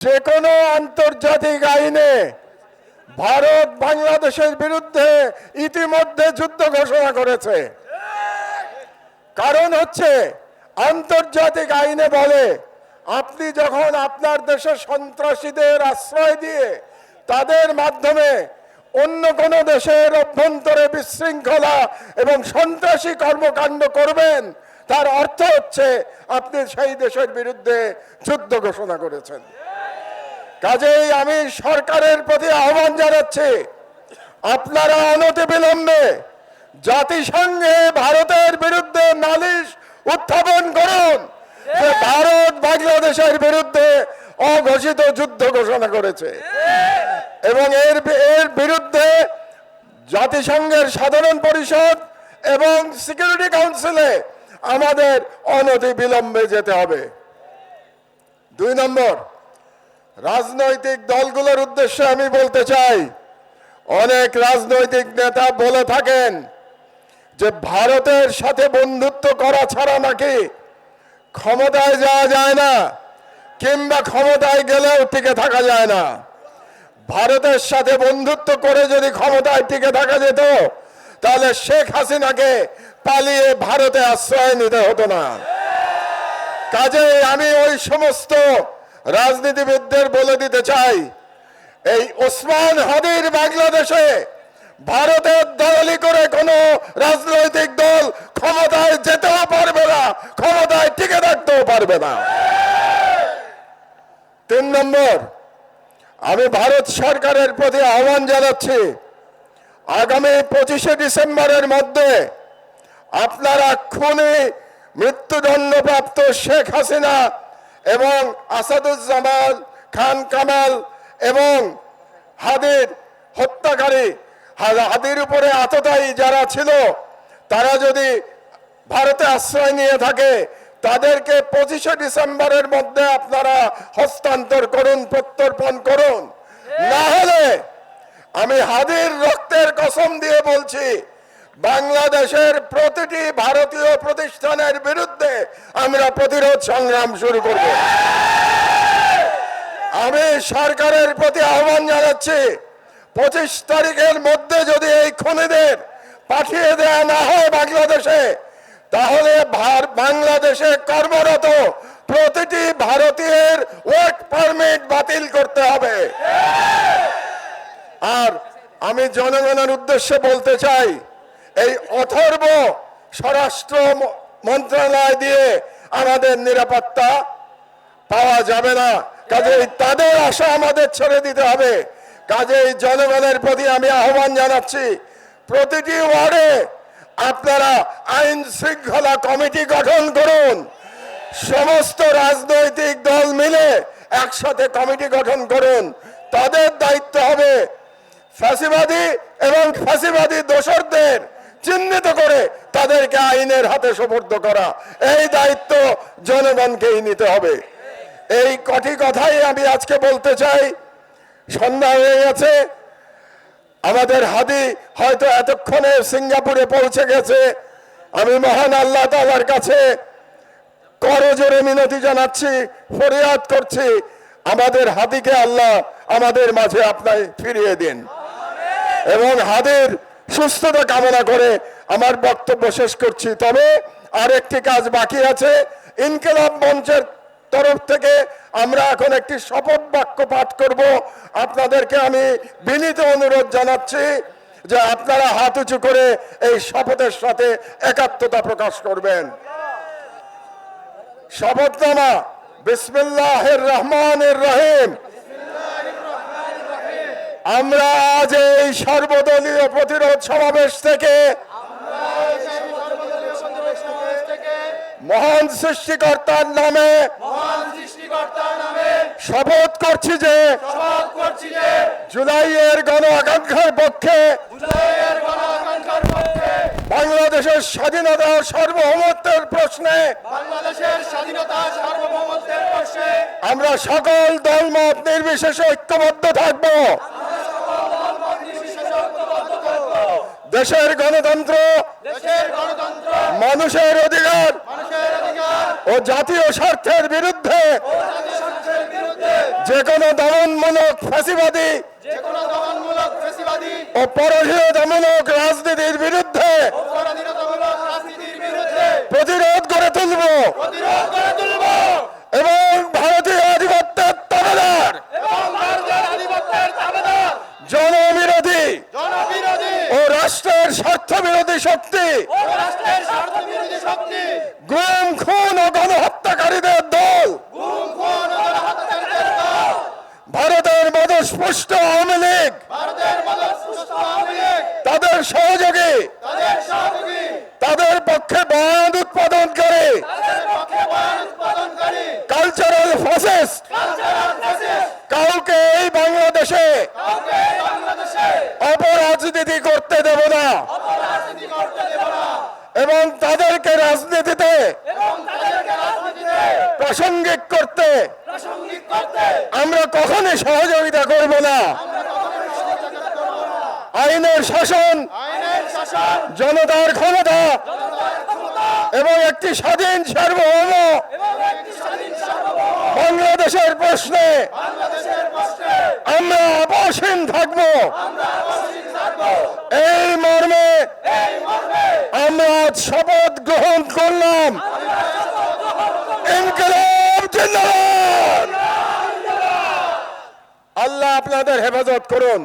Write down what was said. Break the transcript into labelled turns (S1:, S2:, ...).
S1: যে কোনো আন্তর্জাতিক আইনে ভারত বাংলাদেশের বিরুদ্ধে ইতিমধ্যে যুদ্ধ ঘোষণা করেছে। কারণ হচ্ছে, আন্তর্জাতিক আইনে বলে আপনি যখন আপনার দেশের সন্ত্রাসীদের আশ্রয় দিয়ে তাদের মাধ্যমে অন্য কোন দেশের অভ্যন্তরে বিশৃঙ্খলা এবং সন্ত্রাসী কর্মকাণ্ড করবেন, তার অর্থ হচ্ছে আপনি সেই দেশের বিরুদ্ধে যুদ্ধ ঘোষণা করেছেন। কাজেই আমি সরকারের প্রতি আহ্বান জানাচ্ছি, আপনারা অনতি অনতিবিলম্বে জাতিসংঘে ভারতের বিরুদ্ধে নালিশ উত্থাপন করুন ভারত বাংলাদেশের বিরুদ্ধে অঘোষিত যুদ্ধ ঘোষণা করেছে। এবং এর এর বিরুদ্ধে জাতিসংঘের সাধারণ পরিষদ এবং সিকিউরিটি কাউন্সিলে আমাদের অনতি বিলম্বে যেতে হবে। দুই নম্বর রাজনৈতিক দলগুলোর উদ্দেশ্যে আমি বলতে চাই, অনেক রাজনৈতিক নেতা বলে থাকেন যে ভারতের সাথে বন্ধুত্ব করা ছাড়া নাকি ক্ষমতায় যাওয়া যায় না, কিংবা ক্ষমতায় গেলেও টিকে থাকা যায় না। ভারতের সাথে বন্ধুত্ব করে যদি ক্ষমতায় টিকে থাকা যেত, তাহলে শেখ হাসিনাকে পালিয়ে ভারতে আশ্রয় নিতে হতো না। কাজে আমি ওই সমস্ত রাজনীতিবিদদের বলে দিতে চাই, এই ওসমান হাদির বাংলাদেশে ভারতের দলালি করে কোনো রাজনৈতিক দল ক্ষমতায় যেতেও পারবে না, ক্ষমতায় টিকে থাকতেও পারবে না। তিন নম্বর, আমি ভারত সরকারের প্রতি আহ্বান জানাচ্ছি, আগামী পঁচিশে ডিসেম্বরের মধ্যে আপনারা খুনি মৃত্যুদণ্ডপ্রাপ্ত শেখ হাসিনা এবং আসাদুজ্জামান খান কামাল এবং হাদির হত্যাকারী হাদির উপরে আততায়ী যারা ছিল, তারা যদি ভারতে আশ্রয় নিয়ে থাকে, তাদেরকে পঁচিশে ডিসেম্বরের মধ্যে আপনারা হস্তান্তর করুন, প্রত্যর্পণ করুন। না হলে আমি হাদির রক্তের কসম দিয়ে বলছি বাংলাদেশের প্রতিটি ভারতীয় প্রতিষ্ঠানের বিরুদ্ধে আমরা প্রতিরোধ সংগ্রাম শুরু করব। আমি সরকারের প্রতি আহ্বান জানাচ্ছি, পঁচিশ তারিখের মধ্যে যদি এই খুনিদের পাঠিয়ে দেয়া না হয় বাংলাদেশে, তাহলে বাংলাদেশে কর্মরত প্রতিটি ভারতীয়ের ওয়ার্ক পারমিট বাতিল করতে হবে। আর আমি জনগণের উদ্দেশ্যে বলতে চাই এই অথর্ব স্বরাষ্ট্র মন্ত্রণালয় দিয়ে আমাদের নিরাপত্তা পাওয়া যাবে না। কাজেই তাদের আশা আমাদের ছেড়ে দিতে হবে। কাজেই জনগণের প্রতি আমি আহ্বান জানাচ্ছি, প্রতিটি ওয়ার্ডে আপনারা আইন শৃঙ্খলা কমিটি গঠন করুন। সমস্ত রাজনৈতিক দল মিলে একসাথে কমিটি গঠন করুন। তাদের দায়িত্ব হবে ফ্যাসিবাদী এবং ফ্যাসিবাদী দোসরদের চিহ্নিত করে তাদেরকে আইনের হাতে সোপর্দ করা। এই দায়িত্ব জনগণকেই নিতে হবে। এই কটি কথাই আমি আজকে বলতে চাই। সন্ধ্যা হয়ে গেছে। আমাদের হাদি হয়তো এতক্ষণে সিঙ্গাপুরে পৌঁছে গেছে। আমি মহান আল্লাহ তালার কাছে করজোরে মিনতি জানাচ্ছি, ফরিয়াদ করছি। আমাদের হাদিকে আল্লাহ আমাদের মাঝে আপনায় ফিরিয়ে দিন। এবং হাদের সুস্থতা কামনা করে আমার বক্তব্য শেষ করছি। তবে আরেকটি কাজ বাকি আছে। ইনকেলাব মঞ্চের তরফ থেকে আমরা এখন একটি শপথ বাক্য পাঠ করব। আপনাদেরকে আমি বিনীত অনুরোধ জানাচ্ছি যে আপনারা হাত উঁচু করে এই শপথের সাথে একাত্মতা প্রকাশ করবেন। শপথনামা বিসমিল্লাহির রহমানির রহিম। আমরা আজ এই সর্বদলীয় প্রতিরোধ সমাবেশ থেকে, মহান সৃষ্টিকর্তার নামে শপথ করছি যে, জুলাইয়ের গণ আকাঙ্ক্ষার পক্ষে বাংলাদেশের স্বাধীনতা সার্বভৌমত্বের প্রশ্নে আমরা সকল দলমত নির্বিশেষে ঐক্যবদ্ধ থাকব
S2: নির্বিশেষে ঐক্যবদ্ধ থাকব।
S1: দেশের গণতন্ত্র। মানুষের অধিকার। ও জাতীয় স্বার্থের বিরুদ্ধে। যে কোনো দমনমূলক
S2: ফেসিবাদী
S1: ও রাজনীতির বিরুদ্ধে।
S2: রাজনীতির বিরুদ্ধে।
S1: প্রতিরোধ করে তুলব।
S2: প্রতিরোধ করে তুলব।
S1: এবং ভারতীয় আধিপত্যের তাবেদার
S2: এবং ভারতের আধিপত্যের দাবেদার
S1: জনবিরোধী
S2: জনবিরোধী
S1: ও রাষ্ট্রের স্বার্থ বিরোধী শক্তি। গুম খুন ও গণহত্যাকারীদের দল। ভারতের মদস্পুষ্ট আওয়ামী লীগ। তাদের সহযোগী।
S2: তাদের সহযোগী।
S1: তাদের পক্ষে বয়ান উৎপাদন করে
S2: তাদের পক্ষে বয়ান উৎপাদনকারী
S1: কালচারাল ফসেস
S2: কালচারাল ফ্যাসিস্ট
S1: কাউকে এই বাংলাদেশে
S2: কাউকে এই বাংলাদেশে
S1: অপরাজনীতি করতে দেব না
S2: রাজনীতি করতে দেব না
S1: এবং তাদেরকে রাজনীতিতে প্রাসঙ্গিক করতে আমরা কখনই সহযোগিতা করব না। আইনের শাসন
S2: শাসন
S1: জনতার ক্ষমতা এবং একটি স্বাধীন সার্বভৌম বাংলাদেশের প্রশ্নে আমরা অপসীন থাকব। এই মর্মে আজ শপথ গ্রহণ করলাম। আল্লাহ আপনাদের হেফাজত করুন।